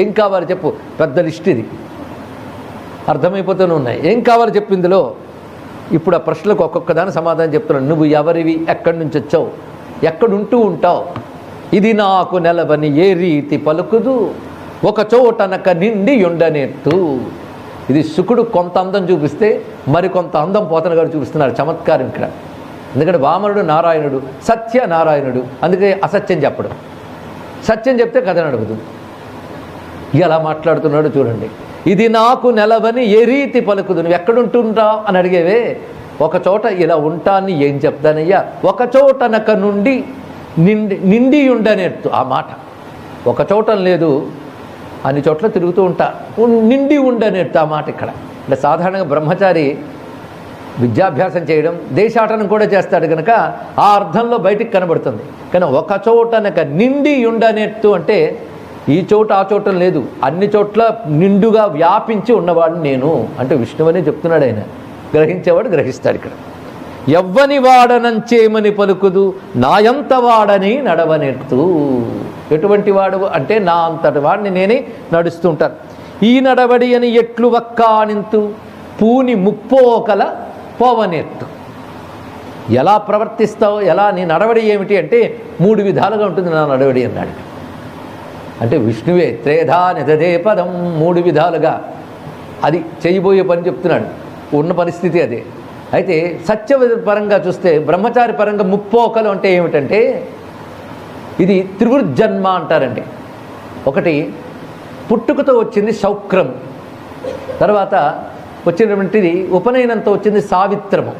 ఏం కావాలి చెప్పు పెద్ద లిస్ట్ ఇది. అర్థమైపోతూనే ఉన్నాయి. ఏం కావాలి చెప్పు ఇందులో? ఇప్పుడు ఆ ప్రశ్నలకు ఒక్కొక్క దాని సమాధానం చెప్తున్నాను. నువ్వు ఎవరివి? ఎక్కడి నుంచి వచ్చావు? ఎక్కడుంటూ ఉంటావు? ఇది నాకు నెలవని ఏ రీతి పలుకుదు? ఒక చోటనక నిండి ఉండనేట్టు. ఇది శుకుడు కొంత అందం చూపిస్తే మరి కొంత అందం పోతన గారు చూపిస్తున్నారు. చమత్కారం ఇక్కడ. ఎందుకంటే వామనుడు నారాయణుడు సత్య నారాయణుడు అందుకే అసత్యం చెప్పడం. సత్యం చెప్తే కథ నడుపుదు ఎలా మాట్లాడుతున్నాడో చూడండి. ఇది నాకు నెలవని ఏ రీతి పలుకుదు. నువ్వు ఎక్కడుంటుంటావు? అని అడిగేవే. ఒక చోట ఇలా ఉంటాన్ని ఏం చెప్తానయ్యా? ఒక చోటనక నుండి నిండి నిండి ఉండనేట్టు. ఆ మాట. ఒక చోట లేదు అన్ని చోట్ల తిరుగుతూ ఉంటా. నిండి ఉండనేట్టు ఆ మాట ఇక్కడ. అంటే సాధారణంగా బ్రహ్మచారి విద్యాభ్యాసం చేయడం దేశాటనం కూడా చేస్తాడు కనుక ఆ అర్థంలో బయటికి కనబడుతుంది. కానీ ఒక చోటనక నిండి ఉండనేట్టు అంటే ఈ చోట ఆ చోట లేదు. అన్ని చోట్ల నిండుగా వ్యాపించి ఉన్నవాడు నేను అంటే విష్ణువని చెప్తున్నాడు ఆయన. గ్రహించేవాడు గ్రహిస్తాడు ఇక్కడ. ఎవ్వని వాడనంచేమని పలుకుదు నాయంత వాడని నడవనెత్తు. ఎటువంటి వాడు అంటే నా అంతటి వాడిని నేనే నడుస్తుంటాను. ఈ నడవడి అని ఎట్లు వక్కానింతు పూని ముప్పోకల పోవనెత్తు. ఎలా ప్రవర్తిస్తావు ఎలా నీ నడవడి ఏమిటి అంటే మూడు విధాలుగా ఉంటుంది నా నడవడి అన్నాడు అంటే విష్ణువే త్రేధా నిధదే పదం మూడు విధాలుగా. అది చేయబోయే పని చెప్తున్నాడు. ఉన్న పరిస్థితి అదే. అయితే సత్య పరంగా చూస్తే బ్రహ్మచారి పరంగా ముప్పోకలు అంటే ఏమిటంటే ఇది త్రివృజ్జన్మ అంటారండి. ఒకటి పుట్టుకతో వచ్చింది శౌక్రం. తర్వాత వచ్చినటువంటిది ఉపనయనంతో వచ్చింది సావిత్రము.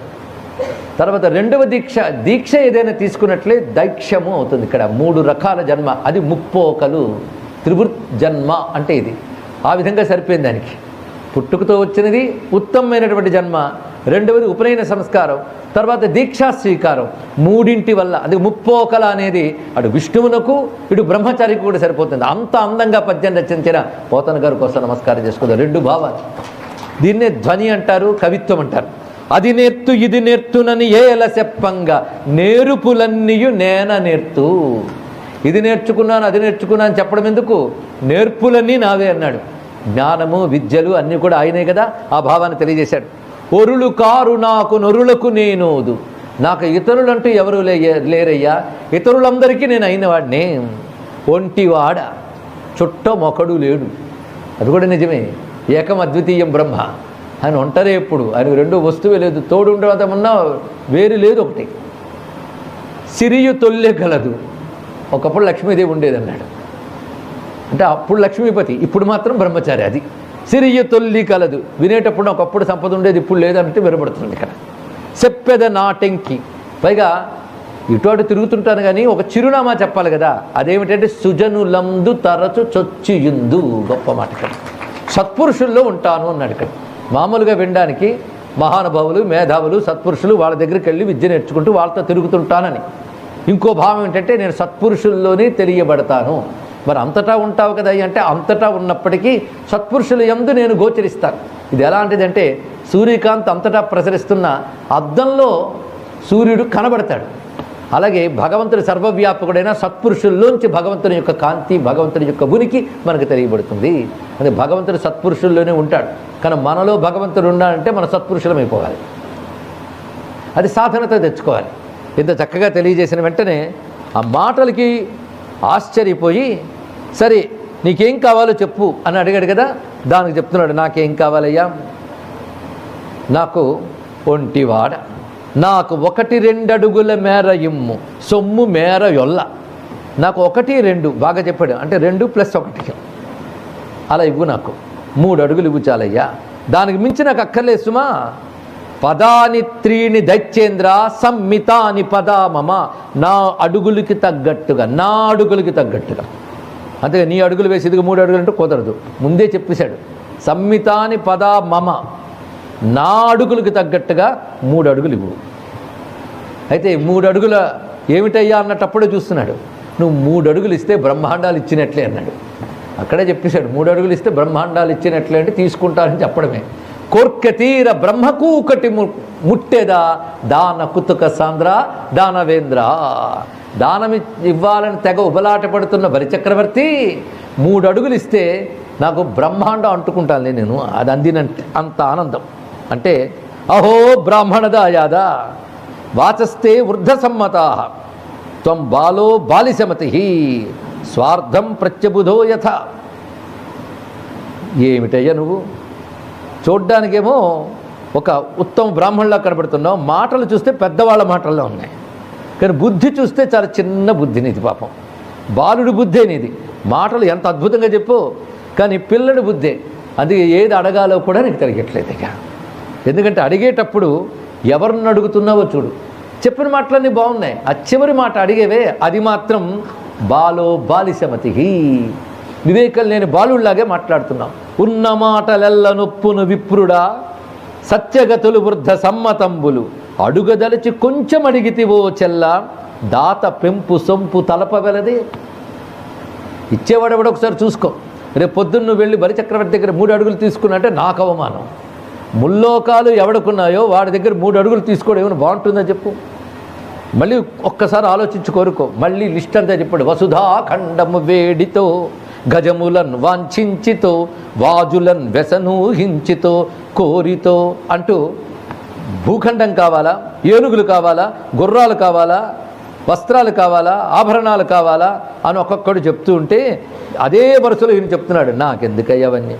తర్వాత రెండవ దీక్ష దీక్ష ఏదైనా తీసుకున్నట్లే దైక్ష్యము అవుతుంది ఇక్కడ. మూడు రకాల జన్మ. అది ముప్పోకలు త్రివృత్ జన్మ అంటే ఇది. ఆ విధంగా సరిపోయింది దానికి. పుట్టుకతో వచ్చినది ఉత్తమమైనటువంటి జన్మ. రెండవది ఉపనయన సంస్కారం. తర్వాత దీక్షా స్వీకారం. మూడింటి వల్ల. అది ముప్పోకల అనేది అటు విష్ణువునకు ఇటు బ్రహ్మచారికి కూడా సరిపోతుంది. అంత అందంగా పద్యం రచించిన పోతన గారి కోసం నమస్కారం చేసుకుందాం. రెండు భావాలు. దీన్నే ధ్వని అంటారు కవిత్వం అంటారు. అది నేర్తు ఇది నేర్తునని ఏల చెప్పంగా. నేర్పులన్నీయు నేన నేర్తు. ఇది నేర్చుకున్నాను అది నేర్చుకున్నాను చెప్పడం ఎందుకు? నేర్పులన్నీ నావే అన్నాడు. జ్ఞానము విద్యలు అన్నీ కూడా ఆయనే కదా ఆ భావాన్ని తెలియజేశాడు. ఒరులు కారు నాకు నొరులకు నేనోదు. నాకు ఇతరులంటూ ఎవరు లే లేరయ్యా? ఇతరులందరికీ నేను అయినవాడిని. ఒంటివాడ? చుట్ట మొకడు లేడు. అది కూడా నిజమే. ఏకం అద్వితీయం బ్రహ్మ. ఆయన ఒంటరే ఎప్పుడు. ఆయన రెండో వస్తువే లేదు. తోడు ఉండటమన్నా వేరు లేదు ఒకటి. సిరియు తొల్లే కలదు ఒకప్పుడు లక్ష్మీదేవి ఉండేదన్నాడు అంటే అప్పుడు లక్ష్మీపతి ఇప్పుడు మాత్రం బ్రహ్మచారి అది. సిరియ తొల్లి కలదు వినేటప్పుడు ఒకప్పుడు సంపద ఉండేది ఇప్పుడు లేదంటే వినబడుతుంది ఇక్కడ. చెప్పేద నాటెంకి పైగా ఇటు అటు తిరుగుతుంటాను కానీ ఒక చిరునామా చెప్పాలి కదా. అదేమిటంటే సుజనులందు తరచు చొచ్చియుందు గొప్ప మాట ఇక్కడ. సత్పురుషుల్లో ఉంటాను అన్నాడు ఇక్కడ. మామూలుగా వినడానికి మహానుభావులు మేధావులు సత్పురుషులు వాళ్ళ దగ్గరికి వెళ్ళి విద్య నేర్చుకుంటూ వాళ్ళతో తిరుగుతుంటానని. ఇంకో భావం ఏంటంటే నేను సత్పురుషుల్లోనే తెలియబడతాను. మరి అంతటా ఉంటావు కదా అంటే అంతటా ఉన్నప్పటికీ సత్పురుషుల యందు నేను గోచరిస్తాను. ఇది ఎలాంటిదంటే సూర్యకాంత్ అంతటా ప్రసరిస్తున్న అద్దంలో సూర్యుడు కనబడతాడు. అలాగే భగవంతుడి సర్వవ్యాపకుడైన సత్పురుషుల్లోంచి భగవంతుని యొక్క కాంతి భగవంతుని యొక్క ఉనికి మనకు తెలియబడుతుంది. అంటే భగవంతుడు సత్పురుషుల్లోనే ఉంటాడు. కానీ మనలో భగవంతుడు ఉన్నాడంటే మన సత్పురుషులమైపోవాలి అది సాధనతో తెచ్చుకోవాలి. ఇంత చక్కగా తెలియజేసిన వెంటనే ఆ మాటలకి ఆశ్చర్యపోయి సరే నీకేం కావాలో చెప్పు అని అడిగాడు కదా? దానికి చెప్తున్నాడు నాకేం కావాలయ్యా? నాకు ఒంటివాడ. నాకు ఒకటి రెండు అడుగుల మేర ఇమ్ము సొమ్ము మేర యొల్ల. నాకు ఒకటి రెండు బాగా చెప్పాడు. అంటే రెండు ప్లస్ ఒకటి. అలా ఇవ్వు నాకు. మూడు అడుగులు ఇవ్వు చాలయ్యా. దానికి మించి నాకు అక్కర్లేదు సుమా. పదాని త్రీని దచ్చేంద్ర సంమితాని పదా మమ. నా అడుగులకి తగ్గట్టుగా నా అడుగులకి తగ్గట్టుగా. అంతే నీ అడుగులు వేసి ఇదిగో మూడు అడుగులు అంటే కుదరదు. ముందే చెప్పేశాడు. సంమితాని పదా మమ. నా అడుగులకు తగ్గట్టుగా మూడు అడుగులు ఇవ్వు. అయితే మూడు అడుగుల ఏమిటయ్యా అన్నట్టప్పుడే చూస్తున్నాడు. నువ్వు మూడు అడుగులు ఇస్తే బ్రహ్మాండాలు ఇచ్చినట్లే అన్నాడు. అక్కడే చెప్పేశాడు మూడు అడుగులు ఇస్తే బ్రహ్మాండాలు ఇచ్చినట్లే అంటే తీసుకుంటారని చెప్పడమే. కోర్క తీర బ్రహ్మకూకటి ము- ముట్టెదా? దాన కుతుక సాంద్ర దానవేంద్ర. దానం ఇవ్వాలని తెగ ఉబలాట పడుతున్న బలిచక్రవర్తి మూడు అడుగులు ఇస్తే నాకు బ్రహ్మాండం అంటుకుంటాను నేను. అది అందినంటే అంత ఆనందం. అంటే అహో బ్రాహ్మణదాయాదా? వాచస్తే వృద్ధసమ్మత. త్వం బాలో బాలిశమతి. స్వార్థం ప్రత్యబుధో యథ. ఏమిటయ్యా నువ్వు? చూడ్డానికేమో ఒక ఉత్తమ బ్రాహ్మణులా కనబడుతున్నావు. మాటలు చూస్తే పెద్దవాళ్ళ మాటల్లో ఉన్నాయి. కానీ బుద్ధి చూస్తే చాలా చిన్న బుద్ధి నీది పాపం. బాలుడి బుద్ధే నీది. మాటలు ఎంత అద్భుతంగా చెప్పు. కానీ పిల్లడి బుద్ధే. అందుకే ఏది అడగాలో కూడా నీకు తెలియట్లేదు ఇక. ఎందుకంటే అడిగేటప్పుడు ఎవరిని అడుగుతున్నావో చూడు. చెప్పిన మాటలన్నీ బాగున్నాయి. ఆ చివరి మాట అడిగేవే అది మాత్రం బాలో బాలిశమతి వివేకం లేని బాలుళ్ళాగే మాట్లాడుతున్నాం. ఉన్న మాటలెల్ల నొప్పును విప్రుడా సత్యగతులు వృద్ధ సమ్మతంబులు. అడుగదలిచి కొంచెం అడిగితివో చెల్ల దాత పెంపు సొంపు తలప వెలదే. ఒకసారి చూసుకో. రేపు పొద్దున్న నువ్వు వెళ్ళి బలిచక్రవర్తి దగ్గర మూడు అడుగులు తీసుకున్నట్టే నాకు అవమానం. ముల్లోకాలు ఎవడుకున్నాయో వాడి దగ్గర మూడు అడుగులు తీసుకోవడం ఏమైనా బాగుంటుందని చెప్పు. మళ్ళీ ఒక్కసారి ఆలోచించి కోరుకో. మళ్ళీ లిస్ట్ అంతా చెప్పాడు. వసుధాఖండము వేడితో గజములన్ వాంఛించితో వాజులన్ వ్యసనూహించితో కోరితో అంటూ భూఖండం కావాలా? ఏనుగులు కావాలా? గుర్రాలు కావాలా? వస్త్రాలు కావాలా? ఆభరణాలు కావాలా? అని ఒక్కొక్కడు చెప్తూ ఉంటే అదే వరుసలో ఈయన చెప్తున్నాడు. నాకెందుకయ్యావన్నీ